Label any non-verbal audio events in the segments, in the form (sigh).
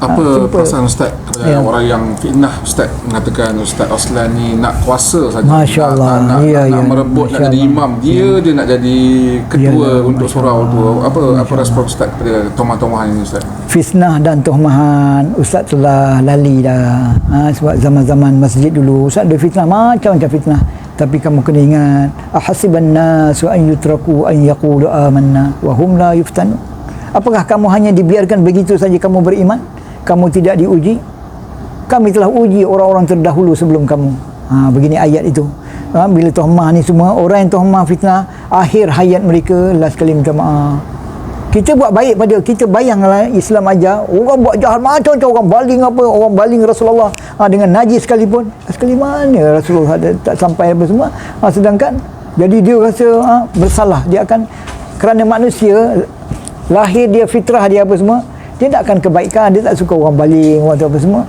Apa simple. perasaan Ustaz Ya. orang yang fitnah Ustaz mengatakan Ustaz Oslan ni nak kuasa saja. Masya Allah. Nak, nak, Ya, nak, nak ya. merebut, nak Masya jadi Allah. imam. Dia dia nak jadi ketua Ya, ya. untuk Masya surau Allah. tu. Apa apa respon Ustaz kepada tomah-tomahan ini Ustaz? fitnah dan tuhmahan Ustaz telah lali dah ha, sebab zaman-zaman masjid dulu Ustaz ada fitnah macam-macam fitnah tapi kamu kena ingat ahasiban nas wa an yutraku an yaqulu amanna wa hum la yuftanu apakah kamu hanya dibiarkan begitu saja kamu beriman kamu tidak diuji kami telah uji orang-orang terdahulu sebelum kamu. Ha, begini ayat itu. Ha, bila tuhmah ni semua orang yang tuhmah fitnah akhir hayat mereka last kali minta maaf. Kita buat baik pada kita bayanglah Islam ajar orang buat jahat macam-macam orang baling apa orang baling Rasulullah. Ha, dengan najis sekalipun sekali mana Rasulullah ada, tak sampai apa semua. Ha, sedangkan jadi dia rasa ha, bersalah. Dia akan kerana manusia lahir dia fitrah dia apa semua dia tak akan kebaikan dia tak suka orang baling orang apa semua.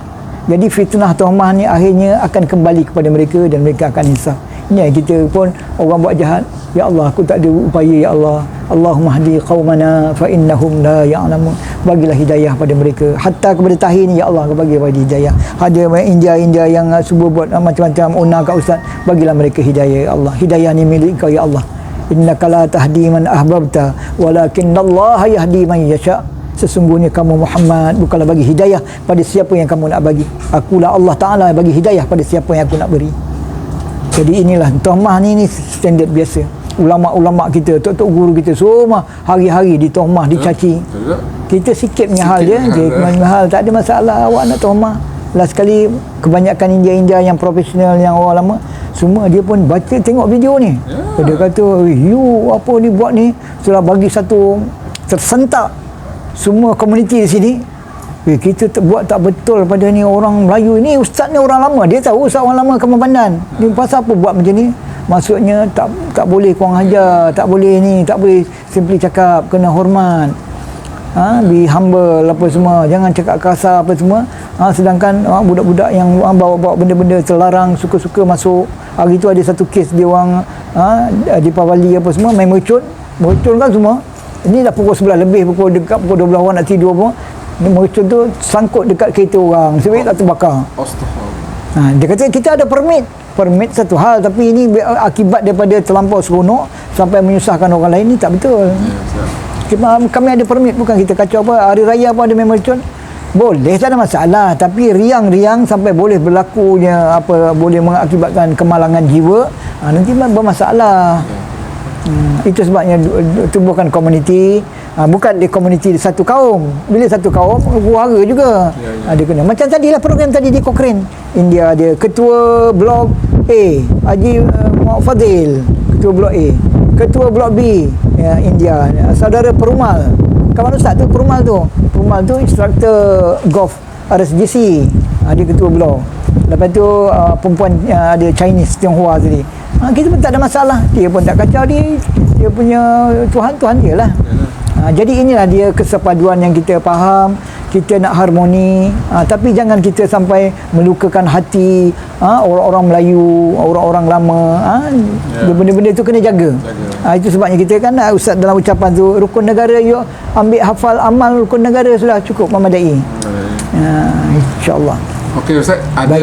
Jadi fitnah tuhmah ni akhirnya akan kembali kepada mereka dan mereka akan hisap ini yang kita pun orang buat jahat. Ya Allah aku tak ada upaya ya Allah. Allahumma hdi qaumana fa innahum la ya'lamun. Bagilah hidayah pada mereka. Hatta kepada tahir ni ya Allah kau bagi bagi hidayah. Ada India-India yang uh, subuh buat uh, macam-macam una kat ustaz. Bagilah mereka hidayah ya Allah. Hidayah ni milik kau ya Allah. Innaka la tahdi man ahbabta walakin Allah yahdi man yasha sesungguhnya kamu Muhammad bukanlah bagi hidayah pada siapa yang kamu nak bagi. Akulah Allah Taala yang bagi hidayah pada siapa yang aku nak beri. Jadi inilah tohmah ni ni standard biasa. Ulama-ulama kita tok-tok guru kita semua hari-hari ditohmah dicaci kita sikit punya hal je je hal, tak ada masalah. Awak nak tohmah last sekali kebanyakan India-India yang profesional yang orang lama semua dia pun baca tengok video ni. Ya. dia kata "Eh, you apa ni buat ni? Sudah bagi satu tersentak semua komuniti di sini Eh, kita buat tak betul pada ni orang Melayu ni. Ustaz ni orang lama. Dia tahu ustaz orang lama Kemandan ni pasal apa buat macam ni? Maksudnya tak tak boleh kurang ajar tak boleh ni tak boleh simply cakap kena hormat. Ha, be humble apa semua. Jangan cakap kasar apa semua. Ha, sedangkan ha, budak-budak yang ha, bawa-bawa benda-benda terlarang suka-suka masuk. Hari tu ada satu kes dia orang ha, di Pawali apa semua main mercun. Mercun kan semua ini dah pukul 11 lebih pukul dekat pukul 12 orang nak tidur pun ni mercun tu sangkut dekat kereta orang sebab tak terbakar. Ha, dia kata kita ada permit. Permit satu hal tapi ini akibat daripada terlampau seronok sampai menyusahkan orang lain ni tak betul. Ya. Kita, kami ada permit bukan kita kacau apa hari raya pun ada memang mercon. Boleh tak ada masalah tapi riang-riang sampai boleh berlakunya apa boleh mengakibatkan kemalangan jiwa ha, nanti bermasalah. Hmm, itu sebabnya tubuhkan komuniti. Ha, bukan di komuniti satu kaum. Bila satu kaum warga juga. Ya, ya. ha, dia kena. Macam tadilah program tadi di Cochrane. India ada ketua blok A. Haji uh, Muhammad Fadil ketua blok A. Ketua blok B ya, India. Saudara Perumal. Kawan ustaz tu Perumal tu. Perumal tu instruktor golf RSGC ha, dia ketua blok lepas tu uh, perempuan uh, ada Chinese Tionghoa tadi ha, kita pun tak ada masalah. Dia pun tak kacau dia. Dia punya Tuhan Tuhan dia lah. Ha, jadi inilah dia kesepaduan yang kita faham. Kita nak harmoni. Ha, tapi jangan kita sampai melukakan hati ha, orang-orang Melayu orang-orang lama. Ha, Ya. benda-benda itu kena jaga. Jaga. ha, itu sebabnya kita kan ha, Ustaz dalam ucapan tu rukun negara yuk ambil hafal amal rukun negara sudah cukup memadai. Ha, insyaAllah Okey Ustaz, ada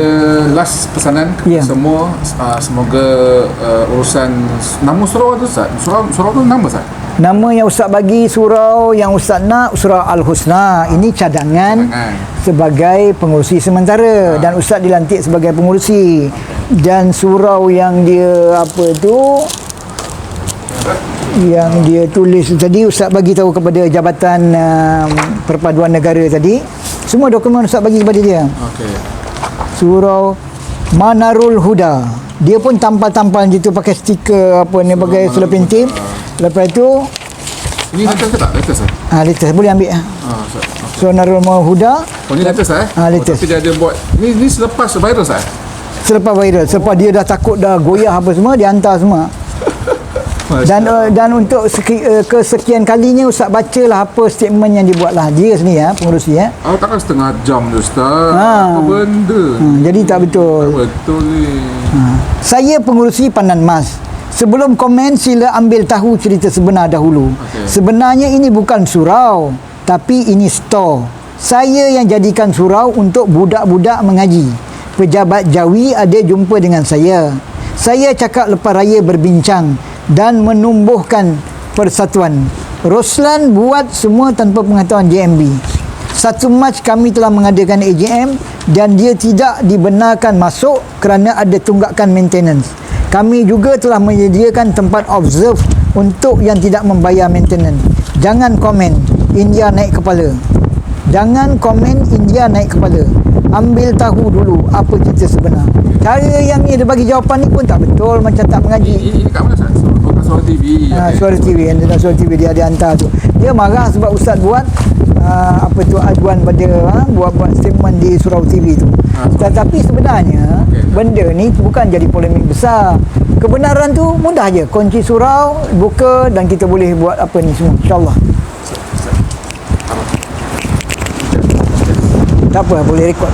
last pesanan kepada Ya. semua uh, semoga uh, urusan nama surau tu Ustaz. Surau surau tu nama Ustaz. Nama yang Ustaz bagi surau yang Ustaz nak surau Al-Husna. Ini cadangan Cadangan. sebagai pengurusi sementara dan Ustaz dilantik sebagai pengurusi. Dan surau yang dia apa tu yang dia tulis tadi Ustaz bagi tahu kepada Jabatan um, Perpaduan Negara tadi. Semua dokumen Ustaz bagi kepada dia. Okey. Surau Manarul Huda. Dia pun tampal-tampal gitu pakai stiker apa ni pakai Huda. tip. Lepas tu Ini latest ke tak? Latest eh? ah latest boleh ambil ah. Ah, Ustaz. So Narul Huda Oh, ni latest eh? Ah, latest. Oh, tapi dia ada buat ni ni selepas viral Ustaz. selepas viral selepas dia dah takut dah goyah apa semua dia hantar semua dan uh, dan untuk seki, uh, kesekian kalinya ustaz bacalah apa statement yang dibuat lah dia sendiri ya pengurusi ya Oh, takkan setengah jam je Ustaz. Ha. Apa benda? hmm, jadi tak betul Betul ni. Saya pengurusi Pandan Mas. Sebelum komen sila ambil tahu cerita sebenar dahulu. Okey. Sebenarnya ini bukan surau, tapi ini store. Saya yang jadikan surau untuk budak-budak mengaji. Pejabat Jawi ada jumpa dengan saya. Saya cakap lepas raya berbincang dan menumbuhkan persatuan. Roslan buat semua tanpa pengetahuan JMB. Satu Mac kami telah mengadakan AGM dan dia tidak dibenarkan masuk kerana ada tunggakan maintenance. Kami juga telah menyediakan tempat observe untuk yang tidak membayar maintenance. Jangan komen India naik kepala. Jangan komen India naik kepala. Ambil tahu dulu apa cerita sebenar. Cara yang ni dia bagi jawapan ni pun tak betul macam tak mengaji. Ini, ini kat mana? Suara, TV. Ha, suara TV yang dalam suara TV dia ada hantar tu. Dia marah sebab ustaz buat uh, apa tu aduan pada ha, buat-buat statement di surau TV tu. Ha, Tetapi sebenarnya Okey. benda ni bukan jadi polemik besar. Kebenaran tu mudah je. Kunci surau buka dan kita boleh buat apa ni semua insya-Allah. Tak apa boleh rekod.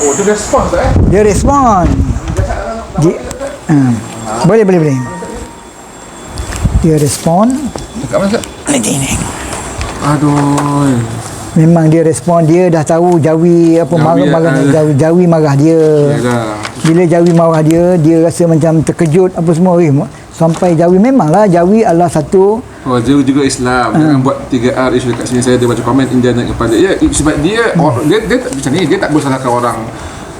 Oh, dia respon Ustaz eh? Dia respon. Dia, ha. Boleh boleh boleh. Dia respon. Kat mana Ustaz? Nanti ni. Aduh. Memang dia respon dia dah tahu Jawi apa Jawi marah-marah ada. Jawi, Jawi marah dia. Yalah. Bila Jawi marah dia, dia rasa macam terkejut apa semua. Eh, sampai Jawi memanglah Jawi adalah satu Oh, dia juga Islam. Jangan buat 3R isu dekat sini. Saya ada baca komen India naik kepala. Ya, sebab dia, or, dia, dia, tak- macam ni, dia tak boleh salahkan orang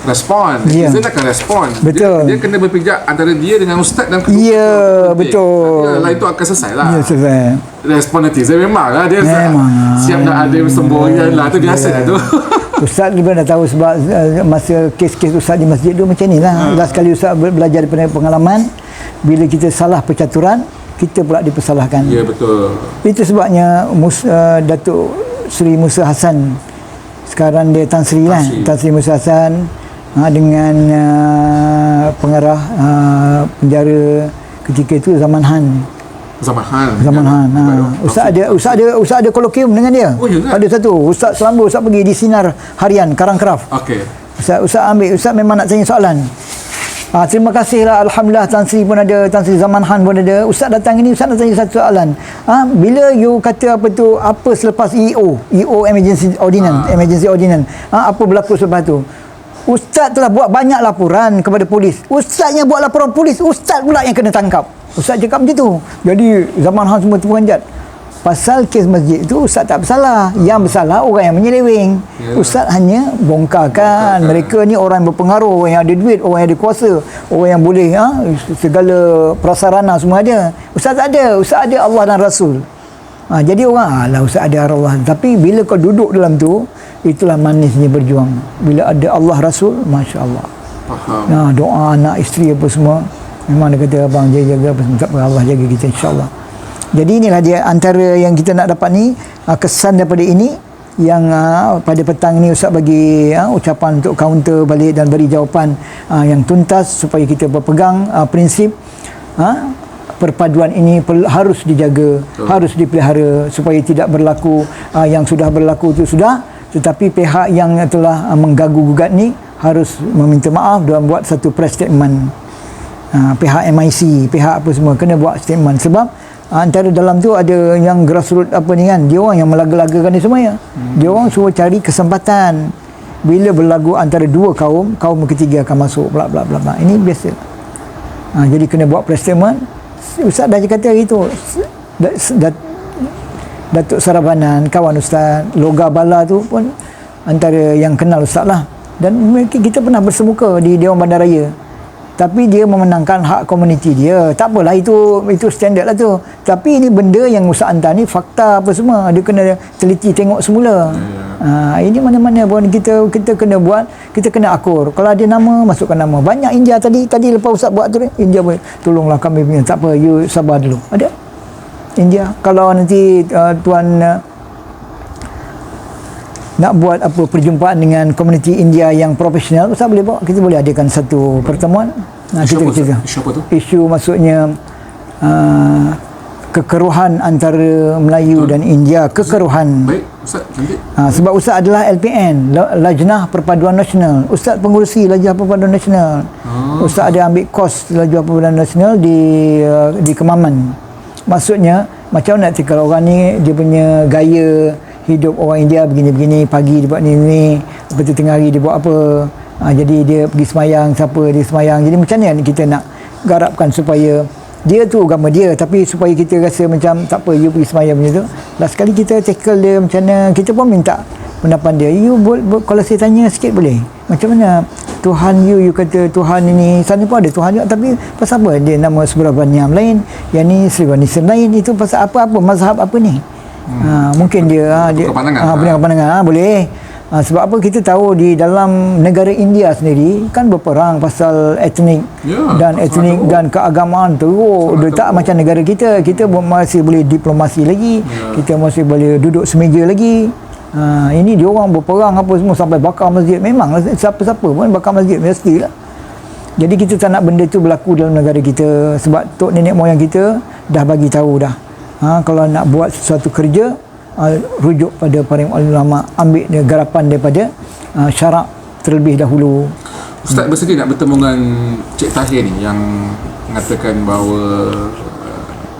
respon. Ya. Dia takkan respon. Betul. Dia, dia kena berpijak antara dia dengan ustaz dan ketua. Ya, ketua. betul. Yalah, itu akan selesai lah. Ya, selesai. Respon netizen memang lah. Dia Memang lah. siap nak ada semboyan lah. Itu biasa lah tu. (laughs) Ustaz juga dah tahu sebab uh, masa kes-kes Ustaz di masjid tu macam ni lah. Last kali Ustaz belajar daripada pengalaman, bila kita salah percaturan, kita pula dipersalahkan. ya, betul. Itu sebabnya Mus, uh, Datuk Seri Musa Hassan sekarang dia Tan Sri lah Tan Sri. Musa Hassan uh, dengan uh, pengarah uh, penjara ketika itu Zaman Han. Zaman Han. Zaman Han ha. Ustaz ada Ustaz ada Ustaz ada kolokium dengan dia? Oh, ya ke? ada satu. Ustaz selamba Ustaz pergi di sinar harian Karangkraf Okey. Ustaz, Ustaz ambil. Ustaz memang nak tanya soalan. Ah, terima kasih lah. Alhamdulillah Tan Sri pun ada Tan Sri Zaman Han pun ada. Ustaz datang ini Ustaz nak tanya satu soalan. Ah, Bila you kata apa tu Apa selepas EO EO Emergency Ordinance Ah. Emergency Ordinance. Ah, Apa berlaku selepas tu Ustaz telah buat banyak laporan kepada polis. Ustaz yang buat laporan polis Ustaz pula yang kena tangkap. Ustaz cakap macam tu. Jadi Zaman Han semua terperanjat. Pasal kes masjid itu Ustaz tak bersalah. Yang bersalah orang yang menyeleweng. Ya. Ustaz hanya bongkarkan. Bongkarkan. mereka ni orang yang berpengaruh orang yang ada duit orang yang ada kuasa. Orang yang boleh ha, segala prasarana semua ada. Ustaz tak ada. Ustaz ada Allah dan Rasul. Ha, jadi orang alah ustaz ada Allah. Tapi bila kau duduk dalam tu itulah manisnya berjuang. Bila ada Allah Rasul Masya Allah Faham. ha, doa anak isteri apa semua memang dia kata abang jaga-jaga apa semua. Allah jaga kita insyaAllah. Jadi inilah dia antara yang kita nak dapat ni ah, kesan daripada ini yang uh, pada petang ni Ustaz bagi uh, ucapan untuk counter balik dan beri jawapan uh, yang tuntas supaya kita berpegang uh, prinsip uh, perpaduan ini perlu, harus dijaga, harus dipelihara supaya tidak berlaku uh, yang sudah berlaku itu sudah tetapi pihak yang telah uh, menggagu gugat ni harus meminta maaf dan buat satu press statement. Uh, pihak MIC, pihak apa semua kena buat statement sebab uh, antara dalam tu ada yang grassroots apa ni kan dia orang yang melaga-lagakan ni semuanya hmm. dia orang suruh cari kesempatan. Bila berlagu antara dua kaum kaum ketiga akan masuk bla bla bla bla. Ini biasa. Uh, jadi kena buat press statement. Ustaz dah kata hari tu Dat, dat, Datuk Sarabanan kawan Ustaz Loga Bala tu pun antara yang kenal Ustaz lah. Dan kita pernah bersemuka di Dewan Bandaraya. Tapi dia memenangkan hak komuniti dia. Tak apalah itu itu standard lah tu. Tapi ini benda yang Ustaz hantar ni fakta apa semua. Dia kena teliti tengok semula. Ha, ini mana-mana pun kita kita kena buat kita kena akur. Kalau ada nama masukkan nama. Banyak India tadi tadi lepas Ustaz buat tu India boleh tolonglah kami punya. Tak apa you sabar dulu. Ada India kalau nanti uh, tuan uh, nak buat apa perjumpaan dengan komuniti India yang profesional Ustaz boleh bawa kita boleh adakan satu pertemuan nah, Isu kita kita? Isu apa tu? isu maksudnya uh, kekeruhan antara Melayu dan India kekeruhan Baik, Ustaz, cantik. Ha, sebab Ustaz adalah LPN, La- Lajnah Perpaduan Nasional. Ustaz pengurusi Lajnah Perpaduan Nasional. Oh. Ustaz ada ambil kos Lajnah Perpaduan Nasional di uh, di Kemaman. Maksudnya macam nak kalau orang ni dia punya gaya hidup orang India begini-begini pagi dia buat ni ni lepas tu tengah hari dia buat apa. Ha, jadi dia pergi semayang siapa dia semayang. Jadi macam mana kita nak garapkan supaya dia tu agama dia tapi supaya kita rasa macam tak apa you pergi semayang macam tu. Last sekali kita tackle dia macam mana kita pun minta pendapat dia. You bo- bo- kalau saya tanya sikit boleh? Macam mana Tuhan you? You kata Tuhan ini sana pun ada Tuhan juga tapi pasal apa? Dia nama Subrabaniam lain yang ni Srivanism lain. Itu pasal apa-apa mazhab apa ni? Hmm. ha, mungkin dia ha, dia pandangan. ha, punya pandangan ha, boleh. Ha, sebab apa? Kita tahu di dalam negara India sendiri kan berperang pasal etnik Ya, dan sangat etnik teruk. dan keagamaan teruk. Dia tak macam negara kita. Kita masih boleh diplomasi lagi. Ya. kita masih boleh duduk semeja lagi ha, ini dia orang berperang apa semua sampai bakar masjid. Memang lah, siapa-siapa pun bakar masjid mestilah. Jadi kita tak nak benda tu berlaku dalam negara kita. Sebab tok nenek moyang kita dah bagi tahu dah. Ha, kalau nak buat sesuatu kerja uh, rujuk pada para ulama ambil dia garapan daripada uh, syarak terlebih dahulu. Ustaz bersedia nak bertemu dengan Cik Tahir ni yang mengatakan bahawa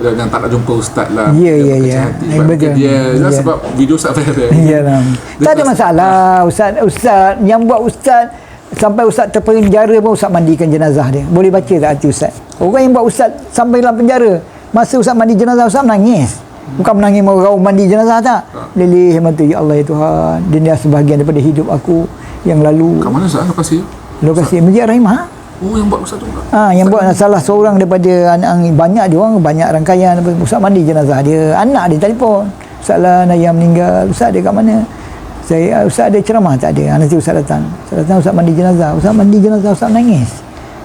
yang tak nak jumpa Ustaz lah Ya, Dia ya, ya. Eh, sebab betul. dia Ya. sebab video Ustaz viral Iyalah. Dia Tak ada masalah ustaz ustaz yang buat ustaz sampai ustaz terpenjara pun ustaz mandikan jenazah dia. Boleh baca tak hati ustaz? Orang yang buat ustaz sampai dalam penjara masa ustaz mandi jenazah ustaz menangis. Bukan menangis merau mandi jenazah tak? Lilih mata ya Allah ya Tuhan. Dia sebahagian daripada hidup aku yang lalu. kat mana Ustaz lokasi Lokasi Masjid Rahimah. Oh yang buat Ustaz tu pula. Ha, yang buat salah seorang daripada anak banyak dia orang banyak rangkaian apa ustaz mandi jenazah dia anak dia telefon. Ustaz lah Naya meninggal. Ustaz dia kat mana? Saya ustaz ada ceramah tak ada? Ah, nanti ustaz datang. Ustaz datang ustaz mandi jenazah. Ustaz mandi jenazah ustaz menangis.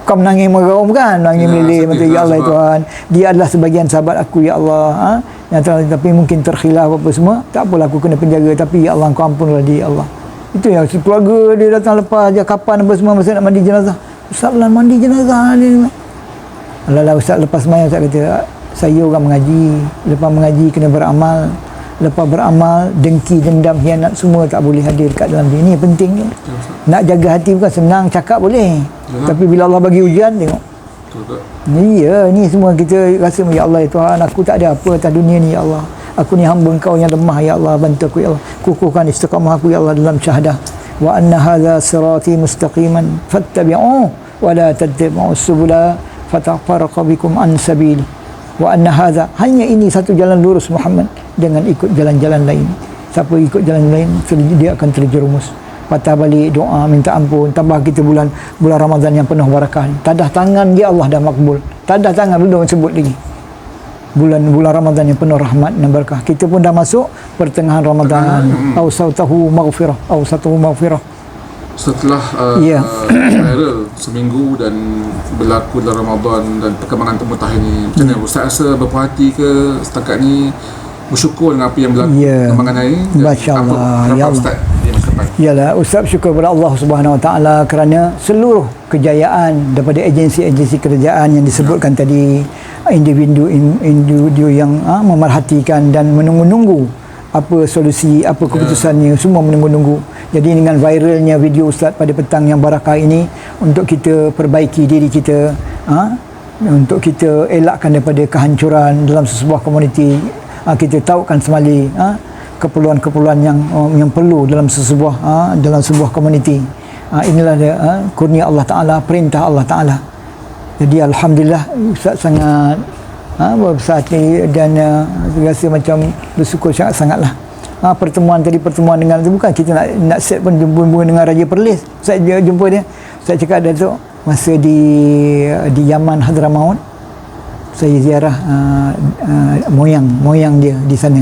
Kau menangis meraung kan? Menangis Ya, meleleh mata ya lah Allah ya sebab- Tuhan. Dia adalah sebagian sahabat aku ya Allah ha? yang telah, tapi mungkin terkhilaf apa semua. Tak apalah aku kena penjaga tapi ya Allah kau ampunlah dia ya Allah. Itu yang keluarga dia datang lepas dia kapan apa semua masa nak mandi jenazah Ustaz lah mandi jenazah dia Alah Ustaz lepas semayang Ustaz kata saya orang mengaji. Lepas mengaji kena beramal. Lepas beramal dengki dendam hianat semua tak boleh hadir kat dalam dia ini penting tu nak jaga hati bukan senang cakap boleh. Yalah. tapi bila Allah bagi ujian tengok. Betul tak Ya, ni semua kita rasa ya Allah ya Tuhan, aku tak ada apa atas dunia ni ya Allah. Aku ni hamba Engkau yang lemah ya Allah, bantu aku ya Allah. Kukuhkan istiqamah aku ya Allah dalam syahadah. Wa anna hadha sirati mustaqiman fattabi'uh wa la tattabi'u subula fatafarraqa bikum an sabil. Wa anna hadha hanya ini satu jalan lurus Muhammad dengan ikut jalan-jalan lain. Siapa ikut jalan lain dia akan terjerumus patah balik doa minta ampun tambah kita bulan bulan Ramadan yang penuh barakah tadah tangan dia Allah dah makbul tadah tangan belum sebut lagi bulan bulan Ramadan yang penuh rahmat dan barakah kita pun dah masuk pertengahan Ramadan. Au sautahu maghfirah au sautahu maghfirah. Setelah uh, Ya. viral seminggu dan berlaku dalam Ramadan dan perkembangan Temu Tahir ni. Macam mana Ustaz rasa berpuas hati ke setakat ni? Bersyukur dengan apa yang berlaku Ya. perkembangan hari ni? Dan Masya apa Allah. harapan Ya Allah. Ustaz di masa depan Yalah, Ustaz syukur kepada Allah Subhanahu Wa Taala kerana seluruh kejayaan daripada agensi-agensi kerajaan yang disebutkan tadi individu individu yang ha, memerhatikan dan menunggu-nunggu apa solusi, apa keputusannya, semua menunggu-nunggu. Jadi dengan viralnya video Ustaz pada petang yang barakah ini untuk kita perbaiki diri kita, ha, untuk kita elakkan daripada kehancuran dalam sebuah komuniti, ha, kita tahukan semali ha, keperluan-keperluan yang uh, yang perlu dalam sesebuah uh, dalam sebuah komuniti. Uh, inilah dia uh, kurnia Allah Taala, perintah Allah Taala. Jadi alhamdulillah Ustaz sangat berbesar hati dan rasa macam bersyukur sangat sangatlah. Ha, pertemuan tadi pertemuan dengan tu bukan kita nak nak set pun jumpa dengan Raja Perlis. Saya jumpa dia. Saya cakap dia tu masa di di Yaman Hadramaut saya ziarah uh, uh, moyang moyang dia di sana.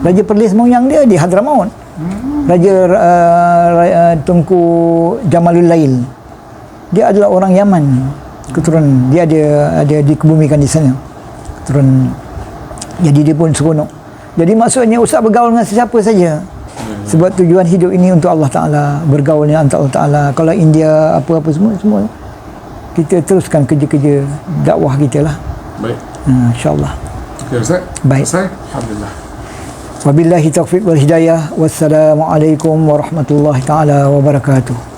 Raja Perlis moyang dia di Hadramaut. Raja uh, uh, Tunku Jamalul Lail. Dia adalah orang Yaman. Keturunan dia ada ada dikebumikan di sana. Keturunan jadi dia pun seronok. Jadi maksudnya ustaz bergaul dengan sesiapa saja. Sebab tujuan hidup ini untuk Allah Taala, bergaul dengan Allah Taala. Kalau India apa-apa semua semua kita teruskan kerja-kerja dakwah kita lah. Baik Ha, InsyaAllah. okey Ustaz Baik. Selesai Alhamdulillah Wabillahi taufiq wal hidayah. Wassalamualaikum warahmatullahi taala wabarakatuh.